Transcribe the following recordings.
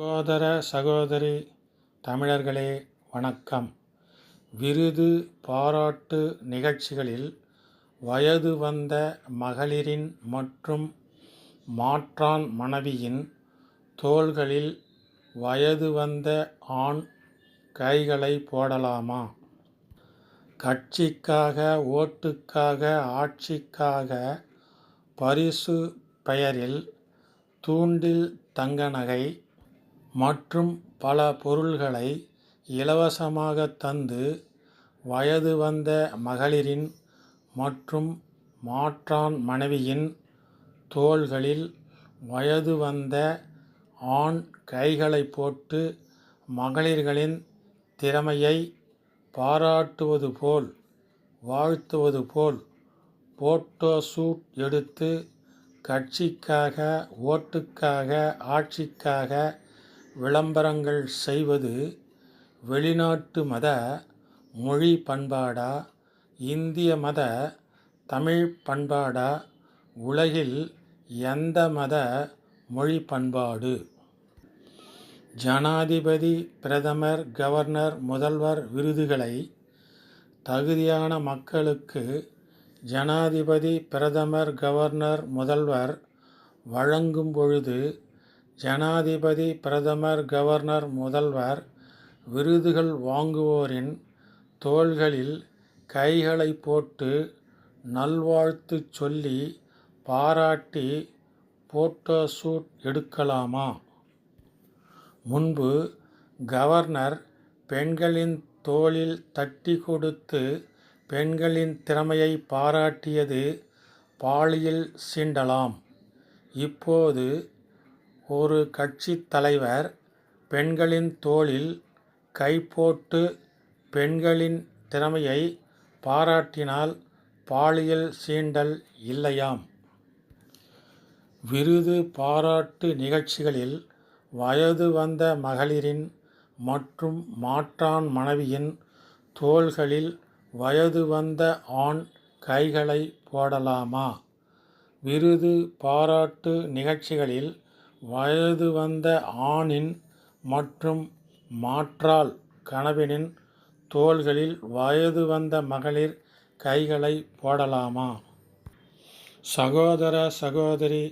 சகோதர சகோதரி தமிழர்களே வணக்கம். விருது பாராட்டு நிகழ்ச்சிகளில் வயது வந்த மகளிரின் மற்றும் மாற்றான் மனைவியின் தோள்களில் வயது வந்த ஆண் கைகளை போடலாமா? கட்சிக்காக ஓட்டுக்காக ஆட்சிக்காக பரிசு பெயரில் தூண்டில் தங்க நகை மற்றும் பல பொருள்களை இலவசமாக தந்து வயது வந்த மகளிரின் மற்றும் மாற்றான் மனைவியின் தோள்களில் வயது வந்த ஆண் கைகளை போட்டு மகளிர்களின் திறமையை பாராட்டுவது போல் வாழ்த்துவது போல் போட்டோ ஷூட் எடுத்து கட்சிக்காக ஓட்டுக்காக ஆட்சிக்காக விளம்பரங்கள் செய்வது வெளிநாட்டு மத மொழி பண்பாடா இந்திய மத தமிழ் பண்பாடா உலகில் எந்த மத மொழி பண்பாடு? ஜனாதிபதி பிரதமர் கவர்னர் முதல்வர் விருதுகளை தகுதியான மக்களுக்கு ஜனாதிபதி பிரதமர் கவர்னர் முதல்வர் வழங்கும் பொழுது ஜனாதிபதி பிரதமர் கவர்னர் முதல்வர் விருதுகள் வாங்குவோரின் தோள்களில் கைகளை போட்டு நல்வாழ்த்து சொல்லி பாராட்டி போட்டோ ஷூட் எடுக்கலாமா? முன்பு கவர்னர் பெண்களின் தோளில் தட்டி கொடுத்து பெண்களின் திறமையை பாராட்டியது பாலியல் சீண்டலாம். இப்போது ஒரு கட்சித் தலைவர் பெண்களின் தோளில் கை போட்டு பெண்களின் திறமையை பாராட்டினால் பாலியல் சீண்டல் இல்லையாம். விருது பாராட்டு நிகழ்ச்சிகளில் வயது வந்த மகளிரின் மற்றும் மாற்றான் மனைவியின் தோள்களில் வயது வந்த ஆண் கைகளை போடலாமா? விருது பாராட்டு நிகழ்ச்சிகளில் வயது வந்த ஆணின் மற்றும் மாற்றாள் கணவனின் தோள்களில் வயது வந்த மகளிர் கைகளை போடலாமா? சகோதர சகோதரி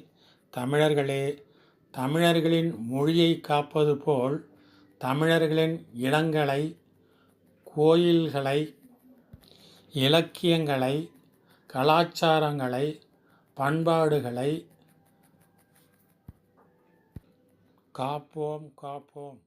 தமிழர்களே தமிழர்களின் மொழியை காப்பது போல் தமிழர்களின் இடங்களை கோயில்களை இலக்கியங்களை கலாச்சாரங்களை பண்பாடுகளை காப்போம் காப்போம்.